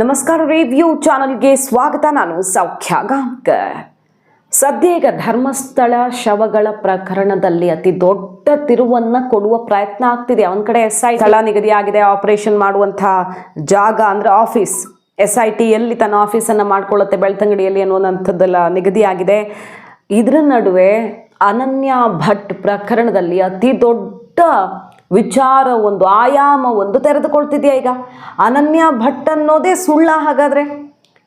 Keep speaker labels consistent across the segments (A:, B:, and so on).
A: ನಮಸ್ಕಾರ ರಿವ್ಯೂ ಚಾನಲ್ಗೆ ಸ್ವಾಗತ, ನಾನು ಸೌಖ್ಯ ಗಾಂಕರ್ ಸದ್ಯ ಧರ್ಮಸ್ಥಳ ಶವಗಳ ಪ್ರಕರಣದಲ್ಲಿ ಅತಿ ದೊಡ್ಡ ತಿರುವನ್ನ ಕೊಡುವ ಪ್ರಯತ್ನ ಆಗ್ತಿದೆ. ಒಂದ್ ಕಡೆ ಎಸ್ ಐ ಸ್ಥಳ ನಿಗದಿಯಾಗಿದೆ ಆಪರೇಷನ್ ಮಾಡುವಂತಹ ಜಾಗ ಅಂದ್ರೆ ಆಫೀಸ್ ಎಸ್ ಐ ಟಿ ಎಲ್ಲಿ ತನ್ನ ಆಫೀಸನ್ನು ಮಾಡ್ಕೊಳ್ಳುತ್ತೆ ಬೆಳ್ತಂಗಡಿಯಲ್ಲಿ ಅನ್ನುವಂಥದ್ದೆಲ್ಲ ನಿಗದಿಯಾಗಿದೆ. ಇದರ ನಡುವೆ ಅನನ್ಯ ಭಟ್ ಪ್ರಕರಣದಲ್ಲಿ ಅತಿ ದೊಡ್ಡ ವಿಚಾರ ಒಂದು ಆಯಾಮ ಒಂದು ತೆರೆದುಕೊಳ್ತಿದ್ಯಾ ಈಗ? ಅನನ್ಯ ಭಟ್ ಅನ್ನೋದೇ ಸುಳ್ಳ ಹಾಗಾದ್ರೆ?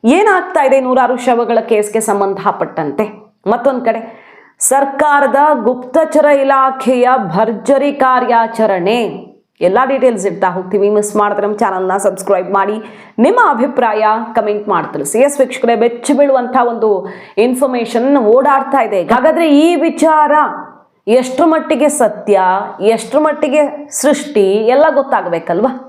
A: ಏನಾಗ್ತಾ ಇದೆ ನೂರಾರು ಶವಗಳ ಕೇಸ್ಗೆ ಸಂಬಂಧಪಟ್ಟಂತೆ? ಮತ್ತೊಂದು ಕಡೆ, ಸರ್ಕಾರದ ಗುಪ್ತಚರ ಇಲಾಖೆಯ ಭರ್ಜರಿ ಕಾರ್ಯಾಚರಣೆ. ಎಲ್ಲ ಡೀಟೇಲ್ಸ್ ಇಡ್ತಾ ಹೋಗ್ತೀವಿ, ಮಿಸ್ ಮಾಡಿದ್ರೆ ನಮ್ಮ ಚಾನಲ್ನ ಸಬ್ಸ್ಕ್ರೈಬ್ ಮಾಡಿ. ನಿಮ್ಮ ಅಭಿಪ್ರಾಯ ಕಮೆಂಟ್ ಮಾಡಿ ತಿಳಿಸಿ. ಎಸ್ ವೀಕ್ಷಕರೇ, ಬೆಚ್ಚಿ ಬೀಳುವಂಥ ಒಂದು ಇನ್ಫಾರ್ಮೇಶನ್ ಓಡಾಡ್ತಾ ಇದೆ. ಹಾಗಾದ್ರೆ ಈ ವಿಚಾರ ಎಷ್ಟರ ಮಟ್ಟಿಗೆ ಸತ್ಯ ಎಷ್ಟರ ಮಟ್ಟಿಗೆ ಸೃಷ್ಟಿ ಎಲ್ಲ ಗೊತ್ತಾಗಬೇಕಲ್ವಾ?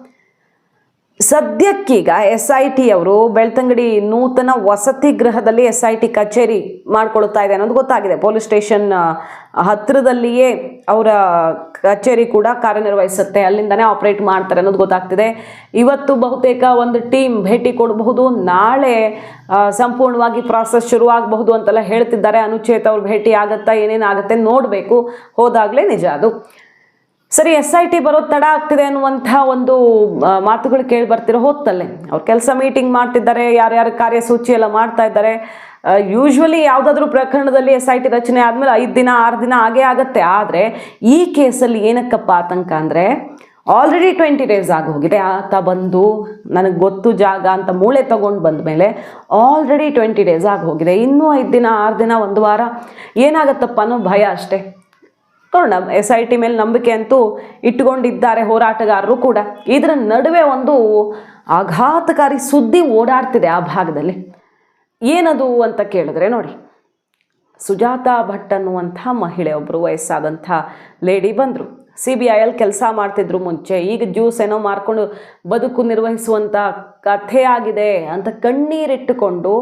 A: ಸದ್ಯಕ್ಕೀಗ ಎಸ್ ಐ ಟಿ ಅವರು ಬೆಳ್ತಂಗಡಿ ನೂತನ ವಸತಿ ಗೃಹದಲ್ಲಿ ಎಸ್ ಐ ಟಿ ಕಚೇರಿ ಮಾಡ್ಕೊಳ್ತಾ ಇದೆ ಅನ್ನೋದು ಗೊತ್ತಾಗಿದೆ. ಪೊಲೀಸ್ ಸ್ಟೇಷನ್ ಹತ್ತಿರದಲ್ಲಿಯೇ ಅವರ ಕಚೇರಿ ಕೂಡ ಕಾರ್ಯನಿರ್ವಹಿಸುತ್ತೆ. ಅಲ್ಲಿಂದನೇ ಆಪರೇಟ್ ಮಾಡ್ತಾರೆ ಅನ್ನೋದು ಗೊತ್ತಾಗ್ತಿದೆ. ಇವತ್ತು ಬಹುತೇಕ ಒಂದು ಟೀಮ್ ಭೇಟಿ ಕೊಡಬಹುದು. ನಾಳೆ ಸಂಪೂರ್ಣವಾಗಿ ಪ್ರಾಸೆಸ್ ಶುರುವಾಗಬಹುದು ಅಂತೆಲ್ಲ ಹೇಳ್ತಿದ್ದಾರೆ. ಅನುಚೇತ ಅವ್ರು ಭೇಟಿ ಆಗತ್ತಾ ಏನೇನಾಗುತ್ತೆ ನೋಡಬೇಕು. ಹೋದಾಗಲೇ ನಿಜ ಅದು. ಸರಿ ಎಸ್ ಐ ಟಿ ಬರೋದು ತಡ ಆಗ್ತಿದೆ ಅನ್ನುವಂಥ ಒಂದು ಮಾತುಗಳು ಕೇಳಿ ಬರ್ತಿರೋ ಹೊತ್ತಲ್ಲೇ. ಅವ್ರು ಕೆಲಸ ಮೀಟಿಂಗ್ ಮಾಡ್ತಿದ್ದಾರೆ, ಯಾರ್ಯಾರು ಕಾರ್ಯಸೂಚಿ ಎಲ್ಲ ಮಾಡ್ತಾ ಇದ್ದಾರೆ. ಯೂಶ್ವಲಿ ಯಾವುದಾದ್ರೂ ಪ್ರಕರಣದಲ್ಲಿ ಎಸ್ ಐ ಟಿ ರಚನೆ ಆದಮೇಲೆ ಐದು ದಿನ, ಆರು ದಿನ ಆಗೇ ಆಗುತ್ತೆ. ಆದರೆ, ಈ ಕೇಸಲ್ಲಿ ಏನಕ್ಕಪ್ಪ ಆತಂಕ ಅಂದರೆ ಆಲ್ರೆಡಿ ಟ್ವೆಂಟಿ ಡೇಸ್ ಆಗಿ ಹೋಗಿದೆ. ಆತ ಬಂದು, ನನಗೆ ಗೊತ್ತು ಜಾಗ ಅಂತ ಮೂಳೆ ತೊಗೊಂಡು ಬಂದ ಮೇಲೆ ಆಲ್ರೆಡಿ ಟ್ವೆಂಟಿ ಡೇಸ್ ಆಗಿ ಹೋಗಿದೆ. ಇನ್ನೂ ಐದು ದಿನ, ಆರು ದಿನ, ಒಂದು ವಾರ ಏನಾಗತ್ತಪ್ಪ ಅನ್ನೋ ಭಯ ಅಷ್ಟೇ. ನೋಡೋಣ ಎಸ್ ಐ ಟಿ ಮೇಲೆ ನಂಬಿಕೆ ಅಂತೂ ಇಟ್ಟುಕೊಂಡಿದ್ದಾರೆ ಹೋರಾಟಗಾರರು ಕೂಡ. ಇದರ ನಡುವೆ ಒಂದು ಆಘಾತಕಾರಿ ಸುದ್ದಿ ಓಡಾಡ್ತಿದೆ ಆ ಭಾಗದಲ್ಲಿ. ಏನದು ಅಂತ ಕೇಳಿದ್ರೆ ನೋಡಿ. ಸುಜಾತಾ ಭಟ್ ಅನ್ನುವಂಥ ಮಹಿಳೆ ಒಬ್ಬರು ವಯಸ್ಸಾದಂಥ ಲೇಡಿ ಬಂದರು. ಸಿ ಬಿ ಐಯಲ್ಲಿ ಕೆಲಸ ಮಾಡ್ತಿದ್ರು ಮುಂಚೆ. ಈಗ ಜ್ಯೂಸ್ ಏನೋ ಮಾರ್ಕೊಂಡು ಬದುಕು ನಿರ್ವಹಿಸುವಂಥ ಕಥೆ ಆಗಿದೆ ಅಂತ ಕಣ್ಣೀರಿಟ್ಟುಕೊಂಡು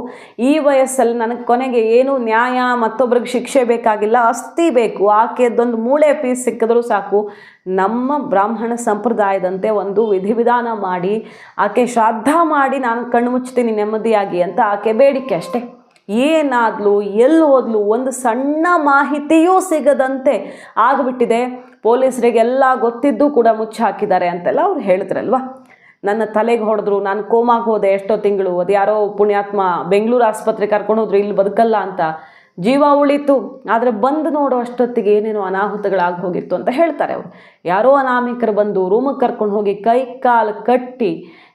A: ಈ ವಯಸ್ಸಲ್ಲಿ ನನಗೆ ಕೊನೆಗೆ ಏನು ನ್ಯಾಯ, ಮತ್ತೊಬ್ರಿಗೆ ಶಿಕ್ಷೆ ಬೇಕಾಗಿಲ್ಲ ಅಸ್ತಿ ಬೇಕು ಆಕೆದೊಂದು ಮೂಳೆ ಪೀಸ್ ಸಿಕ್ಕಿದ್ರೂ ಸಾಕು, ನಮ್ಮ ಬ್ರಾಹ್ಮಣ ಸಂಪ್ರದಾಯದಂತೆ ಒಂದು ವಿಧಿವಿಧಾನ ಮಾಡಿ, ಆಕೆ ಶ್ರಾದ್ದ ಮಾಡಿ ನಾನು ಕಣ್ಣು ಮುಚ್ತೀನಿ ನೆಮ್ಮದಿಯಾಗಿ ಅಂತ ಆಕೆ ಬೇಡಿಕೆ ಅಷ್ಟೇ. ಏನಾದ್ಲು, ಎಲ್ಲಿ ಹೋದ್ಲು, ಒಂದು ಸಣ್ಣ ಮಾಹಿತಿಯೂ ಸಿಗದಂತೆ ಆಗಿಬಿಟ್ಟಿದೆ. ಪೊಲೀಸರಿಗೆಲ್ಲ ಗೊತ್ತಿದ್ದು ಕೂಡ ಮುಚ್ಚಿ ಹಾಕಿದ್ದಾರೆ ಅಂತೆಲ್ಲ ಅವ್ರು ಹೇಳಿದ್ರಲ್ವಾ? ನನ್ನ ತಲೆಗೆ ಹೊಡೆದ್ರು, ನಾನು ಕೋಮಾಗೆ ಹೋದೆ ಎಷ್ಟೋ ತಿಂಗಳು, ಅದು ಯಾರೋ ಪುಣ್ಯಾತ್ಮ ಬೆಂಗಳೂರು ಆಸ್ಪತ್ರೆ ಕರ್ಕೊಂಡು ಹೋದ್ರು, ಇಲ್ಲಿ ಬದುಕಲ್ಲ ಅಂತ. ಜೀವ ಉಳಿತು, ಆದರೆ ಬಂದು ನೋಡೋ ಅಷ್ಟೊತ್ತಿಗೆ ಏನೇನೋ ಅನಾಹುತಗಳಾಗಿ ಹೋಗಿತ್ತು ಅಂತ ಹೇಳ್ತಾರೆ ಅವರು. ಯಾರೋ ಅನಾಮಿಕರು ಬಂದು ರೂಮಿಗೆ ಕರ್ಕೊಂಡು ಹೋಗಿ ಕೈ, ಕಾಲು ಕಟ್ಟಿ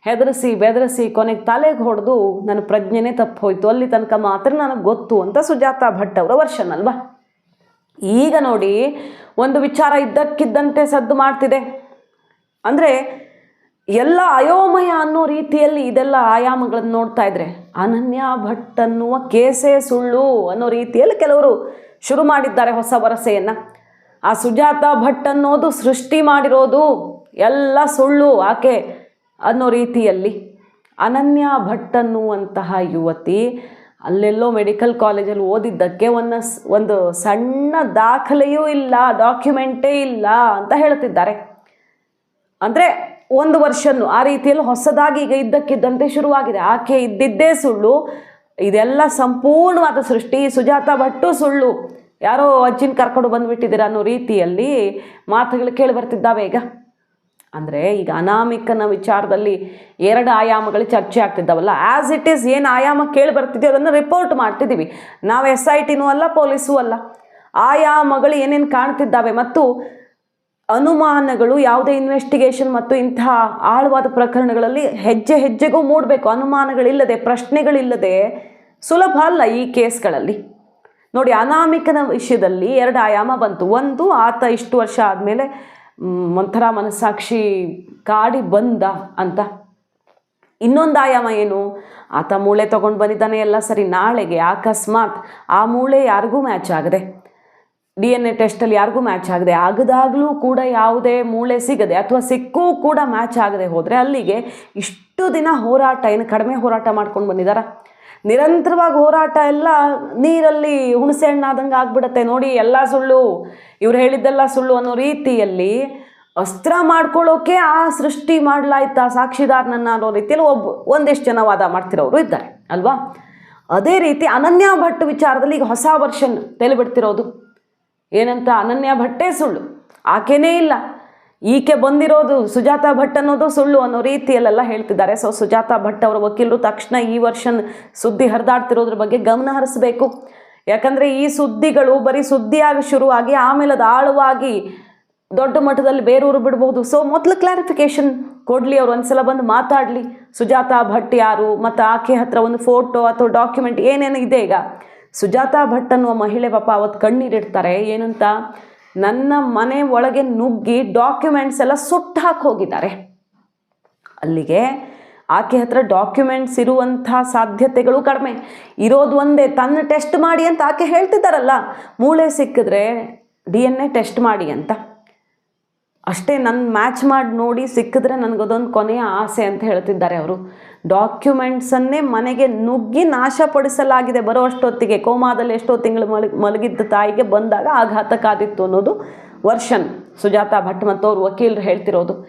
A: ಹೆದರಿಸಿ, ಬೆದರಿಸಿ ಕೊನೆಗೆ ತಲೆಗೆ ಹೊಡೆದು, ನನ್ನ ಪ್ರಜ್ಞೆನೇ ತಪ್ಪು ಹೋಯಿತು, ಅಲ್ಲಿ ತನಕ ಮಾತ್ರ ನನಗೆ ಗೊತ್ತು ಅಂತ ಸುಜಾತಾ ಭಟ್ ಅವರ ವರ್ಷನ್ ಅಲ್ವಾ? ಈಗ ನೋಡಿ ಒಂದು ವಿಚಾರ ಇದ್ದಕ್ಕಿದ್ದಂತೆ ಸದ್ದು ಮಾಡ್ತಿದೆ. ಅಂದರೆ ಎಲ್ಲ ಅಯೋಮಯ ಅನ್ನೋ ರೀತಿಯಲ್ಲಿ ಇದೆಲ್ಲ ಆಯಾಮಗಳನ್ನು ನೋಡ್ತಾ ಇದ್ರೆ ಅನನ್ಯ ಭಟ್ ಅನ್ನುವ ಕೇಸೆ ಸುಳ್ಳು ಅನ್ನೋ ರೀತಿಯಲ್ಲಿ ಕೆಲವರು ಶುರು ಮಾಡಿದ್ದಾರೆ ಹೊಸ ವರಸೆಯನ್ನು. ಆ ಸುಜಾತ ಭಟ್ ಅನ್ನೋದು ಸೃಷ್ಟಿ ಮಾಡಿರೋದು ಎಲ್ಲ ಸುಳ್ಳು ಆಕೆ ಅನ್ನೋ ರೀತಿಯಲ್ಲಿ. ಅನನ್ಯ ಭಟ್ ಅನ್ನುವಂತಹ ಯುವತಿ ಅಲ್ಲೆಲ್ಲೋ ಮೆಡಿಕಲ್ ಕಾಲೇಜಲ್ಲಿ ಓದಿದ್ದಕ್ಕೆ ಒಂದು ಒಂದು ಸಣ್ಣ ದಾಖಲೆಯೂ ಇಲ್ಲ, ಡಾಕ್ಯುಮೆಂಟೇ ಇಲ್ಲ ಅಂತ ಹೇಳ್ತಿದ್ದಾರೆ. ಅಂದರೆ ಒಂದು ವರ್ಷನು ಆ ರೀತಿಯಲ್ಲಿ ಹೊಸದಾಗಿ ಈಗ ಇದ್ದಕ್ಕಿದ್ದಂತೆ ಶುರುವಾಗಿದೆ. ಆಕೆ ಇದ್ದಿದ್ದೇ ಸುಳ್ಳು. ಇದೆಲ್ಲ ಸಂಪೂರ್ಣವಾದ ಸೃಷ್ಟಿ. ಸುಜಾತ ಭಟ್ಟು ಸುಳ್ಳು. ಯಾರೋ ಅಜ್ಜಿನ ಕರ್ಕೊಂಡು ಬಂದುಬಿಟ್ಟಿದ್ದೀರ ಅನ್ನೋ ರೀತಿಯಲ್ಲಿ ಮಾತುಗಳು ಕೇಳಿ ಬರ್ತಿದ್ದಾವೆ ಈಗ. ಅಂದರೆ ಈಗ ಅನಾಮಿಕನ ವಿಚಾರದಲ್ಲಿ ಎರಡು ಆಯಾಮಗಳು ಚರ್ಚೆ ಆಗ್ತಿದ್ದಾವಲ್ಲ. ಆ್ಯಸ್ ಇಟ್ ಈಸ್ ಏನು ಆಯಾಮ ಕೇಳಿ ಬರ್ತಿದೆಯೋ ಅದನ್ನು ರಿಪೋರ್ಟ್ ಮಾಡ್ತಿದ್ದೀವಿ. ನಾವು ಎಸ್ ಐ ಟಿನೂ ಅಲ್ಲ, ಪೊಲೀಸೂ ಅಲ್ಲ. ಆಯಾಮಗಳು ಏನೇನು ಕಾಣ್ತಿದ್ದಾವೆ ಮತ್ತು ಅನುಮಾನಗಳು, ಯಾವುದೇ ಇನ್ವೆಸ್ಟಿಗೇಷನ್ ಮತ್ತು ಇಂತಹ ಆಳವಾದ ಪ್ರಕರಣಗಳಲ್ಲಿ ಹೆಜ್ಜೆ ಹೆಜ್ಜೆಗೂ ಮೂಡಬೇಕು. ಅನುಮಾನಗಳಿಲ್ಲದೆ, ಪ್ರಶ್ನೆಗಳಿಲ್ಲದೆ ಸುಲಭ ಅಲ್ಲ ಈ ಕೇಸ್ಗಳಲ್ಲಿ. ನೋಡಿ, ಅನಾಮಿಕನ ವಿಷಯದಲ್ಲಿ ಎರಡು ಆಯಾಮ ಬಂತು. ಒಂದು, ಆತ ಇಷ್ಟು ವರ್ಷ ಆದಮೇಲೆ ಒಂಥರ ಮನಸ್ಸಾಕ್ಷಿ ಕಾಡಿ ಬಂದ ಅಂತ. ಇನ್ನೊಂದು ಆಯಾಮ ಏನು? ಆತ ಮೂಳೆ ತೊಗೊಂಡು ಬಂದಿದ್ದಾನೆ, ಎಲ್ಲ ಸರಿ. ನಾಳೆಗೆ ಅಕಸ್ಮಾತ್ ಆ ಮೂಳೆ ಯಾರಿಗೂ ಮ್ಯಾಚ್ ಆಗದೆ. ಡಿ ಎನ್ ಎ ಟೆಸ್ಟಲ್ಲಿ ಯಾರಿಗೂ ಮ್ಯಾಚ್ ಆಗದೆ ಆಗದಾಗಲೂ ಕೂಡ ಯಾವುದೇ ಮೂಳೆ ಸಿಗದೆ ಅಥವಾ ಸಿಕ್ಕೂ ಕೂಡ ಮ್ಯಾಚ್ ಆಗದೆ ಹೋದರೆ ಅಲ್ಲಿಗೆ ಇಷ್ಟು ದಿನ ಹೋರಾಟ, ಏನು ಕಡಿಮೆ ಹೋರಾಟ ಮಾಡ್ಕೊಂಡು ಬಂದಿದ್ದಾರೆ ನಿರಂತರವಾಗಿ ಹೋರಾಟ ಎಲ್ಲ ನೀರಲ್ಲಿ ಹುಣಸೆ ಹಣ್ಣಾದಂಗೆ ಆಗ್ಬಿಡತ್ತೆ. ನೋಡಿ, ಎಲ್ಲ ಸುಳ್ಳು, ಇವ್ರು ಹೇಳಿದ್ದೆಲ್ಲ ಸುಳ್ಳು ಅನ್ನೋ ರೀತಿಯಲ್ಲಿ ಅಸ್ತ್ರ ಮಾಡ್ಕೊಳ್ಳೋಕೆ ಆ ಸೃಷ್ಟಿ ಮಾಡಲಾಯ್ತಾ ಸಾಕ್ಷಿದಾರನನ್ನ ಅನ್ನೋ ರೀತಿಯಲ್ಲಿ ಒಬ್ಬ, ಒಂದಿಷ್ಟು ಜನ ವಾದ ಮಾಡ್ತಿರೋರು ಇದ್ದಾರೆ, ಅಲ್ವಾ? ಅದೇ ರೀತಿ ಅನನ್ಯ ಭಟ್ ವಿಚಾರದಲ್ಲಿ ಈಗ ಹೊಸ ವರ್ಷನ್ ಬಿಡ್ತಿರೋದು ಏನಂತ ಅನನ್ಯ ಭಟ್ಟೇ ಸುಳ್ಳು. ಆಕೆನೇ ಇಲ್ಲ. ಈಕೆ ಬಂದಿರೋದು ಸುಜಾತ ಭಟ್ ಅನ್ನೋದು ಸುಳ್ಳು ಅನ್ನೋ ರೀತಿಯಲ್ಲೆಲ್ಲ ಹೇಳ್ತಿದ್ದಾರೆ. ಸೊ ಸುಜಾತ ಭಟ್ ಅವರ ವಕೀಲರು ತಕ್ಷಣ ಈ ವರ್ಷನ್ ಸುದ್ದಿ ಹರಿದಾಡ್ತಿರೋದ್ರ ಬಗ್ಗೆ ಗಮನ ಹರಿಸಬೇಕು. ಯಾಕಂದರೆ ಈ ಸುದ್ದಿಗಳು ಬರೀ ಸುದ್ದಿಯಾಗಿ ಶುರುವಾಗಿ ಆಮೇಲೆ ಅದು ಆಳವಾಗಿ ದೊಡ್ಡ ಮಟ್ಟದಲ್ಲಿ ಬೇರೂರು ಬಿಡ್ಬೋದು. ಸೊ ಮೊದಲು ಕ್ಲಾರಿಫಿಕೇಶನ್ ಕೊಡಲಿ ಅವ್ರು ಒಂದ್ಸಲ ಬಂದು ಮಾತಾಡಲಿ. ಸುಜಾತ ಭಟ್ ಯಾರು? ಮತ್ತು ಆಕೆ ಹತ್ರ ಒಂದು ಫೋಟೋ ಅಥವಾ ಡಾಕ್ಯುಮೆಂಟ್ ಏನೇನು ಇದೆ ಈಗ? ಸುಜಾತ ಭಟ್ ಅನ್ನುವ ಮಹಿಳೆ ಪಾಪ ಅವತ್ತು ಕಣ್ಣೀರಿಡ್ತಾರೆ ಏನಂತ? ನನ್ನ ಮನೆ ಒಳಗೆ ನುಗ್ಗಿ ಡಾಕ್ಯುಮೆಂಟ್ಸ್ ಎಲ್ಲ ಸುಟ್ಟು ಹಾಕಿ ಹೋಗಿದ್ದಾರೆ. ಅಲ್ಲಿಗೆ ಆಕೆ ಹತ್ರ ಡಾಕ್ಯುಮೆಂಟ್ಸ್ ಇರುವಂಥ ಸಾಧ್ಯತೆಗಳು ಕಡಿಮೆ. ಇರೋದು ಒಂದೇ, ತನ್ನ ಟೆಸ್ಟ್ ಮಾಡಿ ಅಂತ ಆಕೆ ಹೇಳ್ತಿದ್ದಾರಲ್ಲ. ಮೂಳೆ ಸಿಕ್ಕಿದ್ರೆ ಡಿ ಎನ್ ಎ ಟೆಸ್ಟ್ ಮಾಡಿ ಅಂತ. ಅಷ್ಟೇ ನನ್ನ ಮ್ಯಾಚ್ ಮಾಡಿ ನೋಡಿ ಸಿಕ್ಕಿದ್ರೆ ನನಗದೊಂದು ಕೊನೆಯ ಆಸೆ ಅಂತ ಹೇಳ್ತಿದ್ದಾರೆ ಅವರು. ಡಾಕ್ಯುಮೆಂಟ್ಸನ್ನೇ ಮನೆಗೆ ನುಗ್ಗಿ ನಾಶಪಡಿಸಲಾಗಿದೆ. ಬರೋ ಅಷ್ಟೊತ್ತಿಗೆ ಕೋಮಾದಲ್ಲಿ ಎಷ್ಟೋ ತಿಂಗಳು ಮಲಗಿ, ಮಲಗಿದ್ದ ತಾಯಿಗೆ ಬಂದಾಗ ಆಘಾತಕ್ಕಾದಿತ್ತು ಅನ್ನೋದು ವರ್ಷನ್. ಸುಜಾತಾ ಭಟ್ ಮತ್ತು ಅವ್ರ ವಕೀಲರು ಹೇಳ್ತಿರೋದು.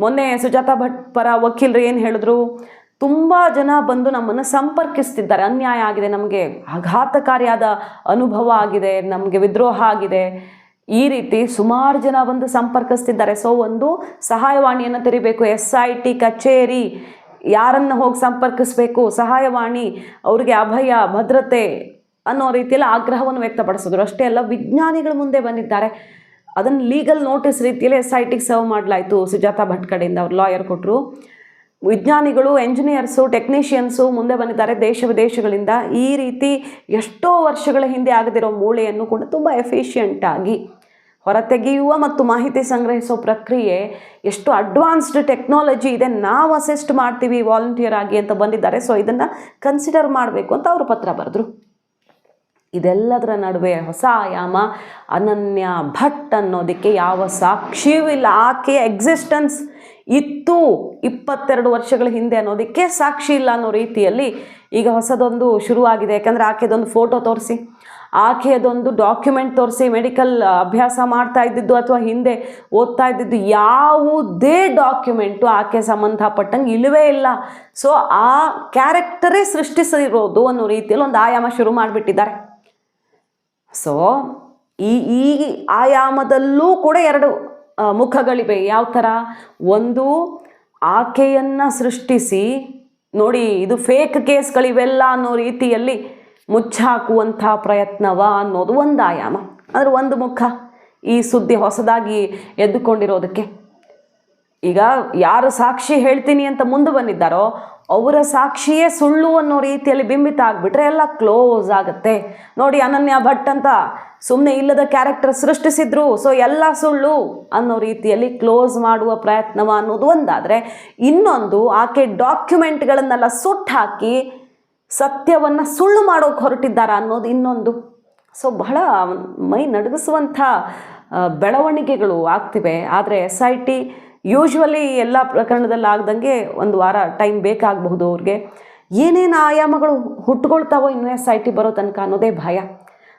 A: ಮೊನ್ನೆ ಸುಜಾತಾ ಭಟ್ ಪರ ವಕೀಲರು ಏನು ಹೇಳಿದ್ರು? ತುಂಬ ಜನ ಬಂದು ನಮ್ಮನ್ನು ಸಂಪರ್ಕಿಸ್ತಿದ್ದಾರೆ. ಅನ್ಯಾಯ ಆಗಿದೆ. ನಮಗೆ ಆಘಾತಕಾರಿಯಾದ ಅನುಭವ ಆಗಿದೆ. ನಮಗೆ ವಿದ್ರೋಹ ಆಗಿದೆ. ಈ ರೀತಿ ಸುಮಾರು ಜನ ಬಂದು ಸಂಪರ್ಕಿಸ್ತಿದ್ದಾರೆ. ಸೊ ಒಂದು ಸಹಾಯವಾಣಿಯನ್ನು ತೆರಿಬೇಕು. ಎಸ್ ಐ ಟಿ ಕಚೇರಿ. ಯಾರನ್ನು ಹೋಗಿ ಸಂಪರ್ಕಿಸಬೇಕು, ಸಹಾಯವಾಣಿ, ಅವರಿಗೆ ಅಭಯ, ಭದ್ರತೆ ಅನ್ನೋ ರೀತಿಯಲ್ಲಿ ಆಗ್ರಹವನ್ನು ವ್ಯಕ್ತಪಡಿಸಿದ್ರು. ಅಷ್ಟೇ ಅಲ್ಲ, ವಿಜ್ಞಾನಿಗಳು ಮುಂದೆ ಬಂದಿದ್ದಾರೆ. ಅದನ್ನು ಲೀಗಲ್ ನೋಟಿಸ್ ರೀತಿಯಲ್ಲಿ ಎಸ್ ಐ ಟಿಗೆ ಸರ್ವ್ ಮಾಡಲಾಯಿತು ಸುಜಾತಾ ಭಟ್ ಕಡೆಯಿಂದ ಅವ್ರು ಲಾಯರ್ ಕೊಟ್ಟರು ವಿಜ್ಞಾನಿಗಳು ಎಂಜಿನಿಯರ್ಸು ಟೆಕ್ನಿಷಿಯನ್ಸು ಮುಂದೆ ಬಂದಿದ್ದಾರೆ ದೇಶ ವಿದೇಶಗಳಿಂದ. ಈ ರೀತಿ ಎಷ್ಟೋ ವರ್ಷಗಳ ಹಿಂದೆ ಆಗದಿರೋ ಮೂಳೆಯನ್ನು ಕೂಡ ತುಂಬ ಎಫಿಷಿಯಂಟಾಗಿ ಹೊರತೆಗೆಯುವ ಮತ್ತು ಮಾಹಿತಿ ಸಂಗ್ರಹಿಸೋ ಪ್ರಕ್ರಿಯೆ, ಎಷ್ಟು ಅಡ್ವಾನ್ಸ್ಡ್ ಟೆಕ್ನಾಲಜಿ ಇದೆ, ನಾವು ಅಸೆಸ್ಟ್ ಮಾಡ್ತೀವಿ ವಾಲಂಟಿಯರ್ ಆಗಿ ಅಂತ ಬಂದಿದ್ದಾರೆ. ಸೊ ಇದನ್ನು ಕನ್ಸಿಡರ್ ಮಾಡಬೇಕು ಅಂತ ಅವರು ಪತ್ರ ಬರೆದ್ರು. ಇದೆಲ್ಲದರ ನಡುವೆ ಹೊಸ ಆಯಾಮ, ಅನನ್ಯ ಭಟ್ ಅನ್ನೋದಕ್ಕೆ ಯಾವ ಸಾಕ್ಷಿಯೂ ಇಲ್ಲ. ಆಕೆಯ ಎಕ್ಸಿಸ್ಟೆನ್ಸ್ ಇತ್ತು ಇಪ್ಪತ್ತೆರಡು ವರ್ಷಗಳ ಹಿಂದೆ ಅನ್ನೋದಕ್ಕೆ ಸಾಕ್ಷಿ ಇಲ್ಲ ಅನ್ನೋ ರೀತಿಯಲ್ಲಿ ಈಗ ಹೊಸದೊಂದು ಶುರುವಾಗಿದೆ. ಯಾಕಂದರೆ ಆಕೆಯದೊಂದು ಫೋಟೋ ತೋರಿಸಿ ಆಕೆಯದೊಂದು ಡಾಕ್ಯುಮೆಂಟ್ ತೋರಿಸಿ, ಮೆಡಿಕಲ್ ಅಭ್ಯಾಸ ಮಾಡ್ತಾ ಇದ್ದಿದ್ದು ಅಥವಾ ಹಿಂದೆ ಓದ್ತಾ ಇದ್ದಿದ್ದು ಯಾವುದೇ ಡಾಕ್ಯುಮೆಂಟು ಆಕೆ ಸಂಬಂಧಪಟ್ಟಂಗೆ ಇಲ್ಲವೇ ಇಲ್ಲ. ಸೊ ಆ ಕ್ಯಾರೆಕ್ಟರೇ ಸೃಷ್ಟಿಸಿರೋದು ಅನ್ನೋ ರೀತಿಯಲ್ಲಿ ಒಂದು ಆಯಾಮ ಶುರು ಮಾಡಿಬಿಟ್ಟಿದ್ದಾರೆ. ಸೊ ಈ ಈ ಆಯಾಮದಲ್ಲೂ ಕೂಡ ಎರಡು ಮುಖಗಳಿವೆ. ಯಾವ ಥರ ಒಂದು ಆಕೆಯನ್ನು ಸೃಷ್ಟಿಸಿ, ನೋಡಿ, ಇದು ಫೇಕ್ ಕೇಸ್ಗಳಿವೆಲ್ಲ ಅನ್ನೋ ರೀತಿಯಲ್ಲಿ ಮುಚ್ಚಾಕುವಂಥ ಪ್ರಯತ್ನವ ಅನ್ನೋದು ಒಂದು ಆಯಾಮ. ಅಂದರೆ ಒಂದು ಮುಖ, ಈ ಸುದ್ದಿ ಹೊಸದಾಗಿ ಎದ್ದುಕೊಂಡಿರೋದಕ್ಕೆ ಈಗ ಯಾರು ಸಾಕ್ಷಿ ಹೇಳ್ತೀನಿ ಅಂತ ಮುಂದೆ ಬಂದಿದ್ದಾರೋ ಅವರ ಸಾಕ್ಷಿಯೇ ಸುಳ್ಳು ಅನ್ನೋ ರೀತಿಯಲ್ಲಿ ಬಿಂಬಿತ ಆಗಿಬಿಟ್ರೆ ಎಲ್ಲ ಕ್ಲೋಸ್ ಆಗುತ್ತೆ. ನೋಡಿ ಅನನ್ಯ ಭಟ್ ಅಂತ ಸುಮ್ಮನೆ ಇಲ್ಲದ ಕ್ಯಾರೆಕ್ಟರ್ ಸೃಷ್ಟಿಸಿದ್ರು, ಸೊ ಎಲ್ಲ ಸುಳ್ಳು ಅನ್ನೋ ರೀತಿಯಲ್ಲಿ ಕ್ಲೋಸ್ ಮಾಡುವ ಪ್ರಯತ್ನವ ಅನ್ನೋದು ಒಂದಾದರೆ ಇನ್ನೊಂದು ಆಕೆ ಡಾಕ್ಯುಮೆಂಟ್ಗಳನ್ನೆಲ್ಲ ಸುಟ್ಟು ಹಾಕಿ ಸತ್ಯವನ್ನು ಸುಳ್ಳು ಮಾಡೋಕೆ ಹೊರಟಿದ್ದಾರೆ ಅನ್ನೋದು ಇನ್ನೊಂದು. ಸೊ ಬಹಳ ಮೈ ನಡಗಿಸುವಂಥ ಬೆಳವಣಿಗೆಗಳು ಆಗ್ತಿವೆ. ಆದರೆ ಎಸ್ ಐ ಟಿ ಯೂಶ್ವಲಿ ಎಲ್ಲ ಪ್ರಕರಣದಲ್ಲಿ ಆಗ್ದಂಗೆ ಒಂದು ವಾರ ಟೈಮ್ ಬೇಕಾಗಬಹುದು ಅವ್ರಿಗೆ. ಏನೇನು ಆಯಾಮಗಳು ಹುಟ್ಕೊಳ್ತಾವೋ ಇನ್ನು ಎಸ್ ಐ ಟಿ ಬರೋ ತನಕ ಅನ್ನೋದೇ ಭಯ.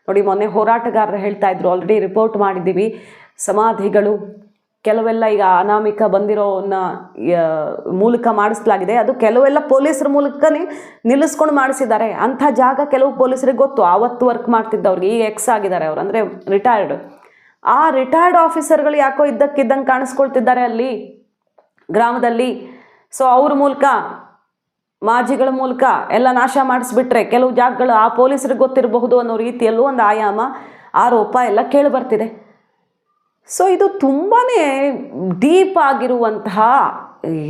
A: ನೋಡಿ, ಮೊನ್ನೆ ಹೋರಾಟಗಾರರು ಹೇಳ್ತಾ ಇದ್ರು ಆಲ್ರೆಡಿ ರಿಪೋರ್ಟ್ ಮಾಡಿದ್ದೀವಿ. ಸಮಾಧಿಗಳು, ಕೆಲವೆಲ್ಲ ಈಗ ಅನಾಮಿಕ ಬಂದಿರೋವನ್ನ ಯ- ಮೂಲಕ ಮಾಡಿಸ್ಲಾಗಿದೆ. ಅದು ಕೆಲವೆಲ್ಲ ಪೊಲೀಸರ ಮೂಲಕನೇ ನಿಲ್ಲಿಸ್ಕೊಂಡು ಮಾಡಿಸಿದ್ದಾರೆ. ಅಂಥ ಜಾಗ ಕೆಲವು ಪೊಲೀಸರಿಗೆ ಗೊತ್ತು. ಆವತ್ತು ವರ್ಕ್ ಮಾಡ್ತಿದ್ದವ್ರಿಗೆ. ಈಗ ಎಕ್ಸ್ ಆಗಿದ್ದಾರೆ ಅವ್ರು. ಅಂದರೆ ರಿಟೈರ್ಡ್ ಆ ರಿಟೈರ್ಡ್ ಆಫೀಸರ್ಗಳು ಯಾಕೋ ಇದ್ದಕ್ಕಿದ್ದಂಗೆ ಕಾಣಿಸ್ಕೊಳ್ತಿದ್ದಾರೆ ಅಲ್ಲಿ, ಗ್ರಾಮದಲ್ಲಿ. ಸೊ ಅವ್ರ ಮೂಲಕ, ಮಾಜಿಗಳ ಮೂಲಕ ಎಲ್ಲ ನಾಶ ಮಾಡಿಸ್ಬಿಟ್ರೆ, ಕೆಲವು ಜಾಗಗಳು ಆ ಪೊಲೀಸರಿಗೆ ಗೊತ್ತಿರಬಹುದು ಅನ್ನೋ ರೀತಿಯಲ್ಲೂ ಒಂದು ಆಯಾಮ, ಆರೋಪ ಎಲ್ಲ ಕೇಳಿ ಬರ್ತಿದೆ. ಸೊ ಇದು ತುಂಬಾ ಡೀಪ್ ಆಗಿರುವಂತಹ,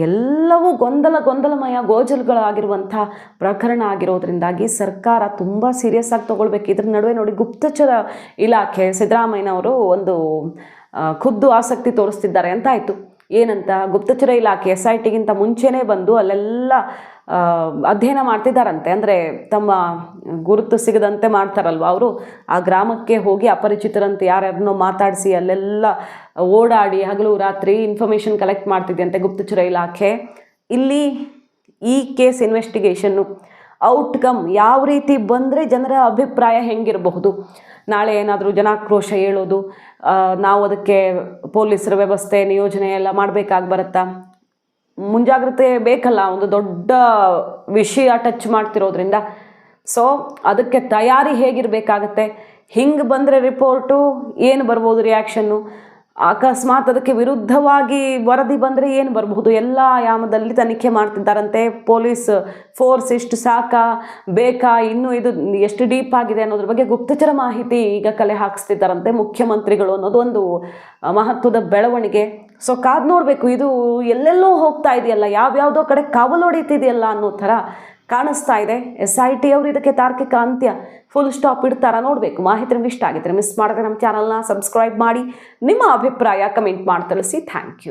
A: ಎಲ್ಲವೂ ಗೊಂದಲ, ಗೊಂದಲಮಯ, ಗೋಜಲ್ಗಳಾಗಿರುವಂಥ ಪ್ರಕರಣ ಆಗಿರೋದ್ರಿಂದಾಗಿ ಸರ್ಕಾರ ತುಂಬ ಸೀರಿಯಸ್ ಆಗಿ ತೊಗೊಳ್ಬೇಕು. ಇದ್ರ ನಡುವೆ ನೋಡಿ ಗುಪ್ತಚರ ಇಲಾಖೆ ಸಿದ್ದರಾಮಯ್ಯನವರು ಒಂದು ಖುದ್ದು ಆಸಕ್ತಿ ತೋರಿಸ್ತಿದ್ದಾರೆ ಅಂತ ಆಯಿತು. ಏನಂತ ಗುಪ್ತಚರ ಇಲಾಖೆ ಎಸ್ ಐ ಟಿಗಿಂತ ಮುಂಚೆನೇ ಬಂದು ಅಲ್ಲೆಲ್ಲ ಅಧ್ಯಯನ ಮಾಡ್ತಿದ್ದಾರಂತೆ ಅಂದರೆ ತಮ್ಮ ಗುರುತು ಸಿಗದಂತೆ ಮಾಡ್ತಾರಲ್ವ ಅವರು? ಆ ಗ್ರಾಮಕ್ಕೆ ಹೋಗಿ ಅಪರಿಚಿತರಂತೆ ಯಾರ್ಯಾರನ್ನೋ ಮಾತಾಡಿಸಿ ಅಲ್ಲೆಲ್ಲ ಓಡಾಡಿ ಹಗಲು ರಾತ್ರಿ ಇನ್ಫಾರ್ಮೇಷನ್ ಕಲೆಕ್ಟ್ ಮಾಡ್ತಿದೆಯಂತೆ ಗುಪ್ತಚರ ಇಲಾಖೆ. ಇಲ್ಲಿ ಈ ಕೇಸ್ ಇನ್ವೆಸ್ಟಿಗೇಷನ್ನು ಔಟ್ಕಮ್ ಯಾವ ರೀತಿ ಬಂದರೆ ಜನರ ಅಭಿಪ್ರಾಯ ಹೆಂಗಿರಬಹುದು? ನಾಳೆ ಏನಾದರೂ ಜನಾಕ್ರೋಶ ಹೇಳೋದು ನಾವು ಅದಕ್ಕೆ ಪೊಲೀಸರ ವ್ಯವಸ್ಥೆ, ನಿಯೋಜನೆ ಎಲ್ಲ ಮಾಡಬೇಕಾಗಿ ಬರುತ್ತಾ? ಮುಂಜಾಗ್ರತೆ ಬೇಕಲ್ಲ, ಒಂದು ದೊಡ್ಡ ವಿಷಯ ಟಚ್ ಮಾಡ್ತಿರೋದ್ರಿಂದ. ಸೊ ಅದಕ್ಕೆ ತಯಾರಿ ಹೇಗಿರಬೇಕಾಗತ್ತೆ? ಹಿಂಗೆ ಬಂದರೆ ರಿಪೋರ್ಟು ಏನು ಬರ್ಬೋದು ರಿಯಾಕ್ಷನ್ನು ಅಕಸ್ಮಾತ್ ಅದಕ್ಕೆ ವಿರುದ್ಧವಾಗಿ ವರದಿ ಬಂದರೆ ಏನು ಬರಬಹುದು? ಎಲ್ಲ ಆಯಾಮದಲ್ಲಿ ತನಿಖೆ ಮಾಡ್ತಿದ್ದಾರಂತೆ. ಪೊಲೀಸ್ ಫೋರ್ಸ್ ಇಷ್ಟು ಸಾಕಾ, ಬೇಕಾ, ಇನ್ನೂ ಇದು ಎಷ್ಟು ಡೀಪ್ ಆಗಿದೆ ಅನ್ನೋದ್ರ ಬಗ್ಗೆ ಗುಪ್ತಚರ ಮಾಹಿತಿ ಈಗ ಕಲೆ ಹಾಕಿಸ್ತಿದ್ದಾರಂತೆ ಮುಖ್ಯಮಂತ್ರಿಗಳು ಅನ್ನೋದು ಒಂದು ಮಹತ್ವದ ಬೆಳವಣಿಗೆ. ಸೊ ಕಾದ್ ನೋಡಬೇಕು, ಇದು ಎಲ್ಲೆಲ್ಲೋ ಹೋಗ್ತಾ ಇದೆಯಲ್ಲ, ಯಾವ್ಯಾವುದೋ ಕಡೆ ಕಾವಲು ಹೊಡಿತಿದೆಯಲ್ಲ ಅನ್ನೋ ಥರ ಕಾಣಿಸ್ತಾ ಇದೆ. ಎಸ್ ಐ ಟಿ ಅವರು ಇದಕ್ಕೆ ತಾರ್ಕಿಕ ಅಂತ್ಯ. ಫುಲ್ ಸ್ಟಾಪ್ ಇಡ್ತಾರ ನೋಡಬೇಕು. ಮಾಹಿತಿ ನಿಮ್ಗೆ ಇಷ್ಟ ಆಗಿದ್ರೆ ಮಿಸ್ ಮಾಡಿದ್ರೆ ನಮ್ಮ ಚಾನಲ್ನ ಸಬ್ಸ್ಕ್ರೈಬ್ ಮಾಡಿ. ನಿಮ್ಮ ಅಭಿಪ್ರಾಯ ಕಮೆಂಟ್ ಮಾಡಿ ತಿಳಿಸಿ. Thank you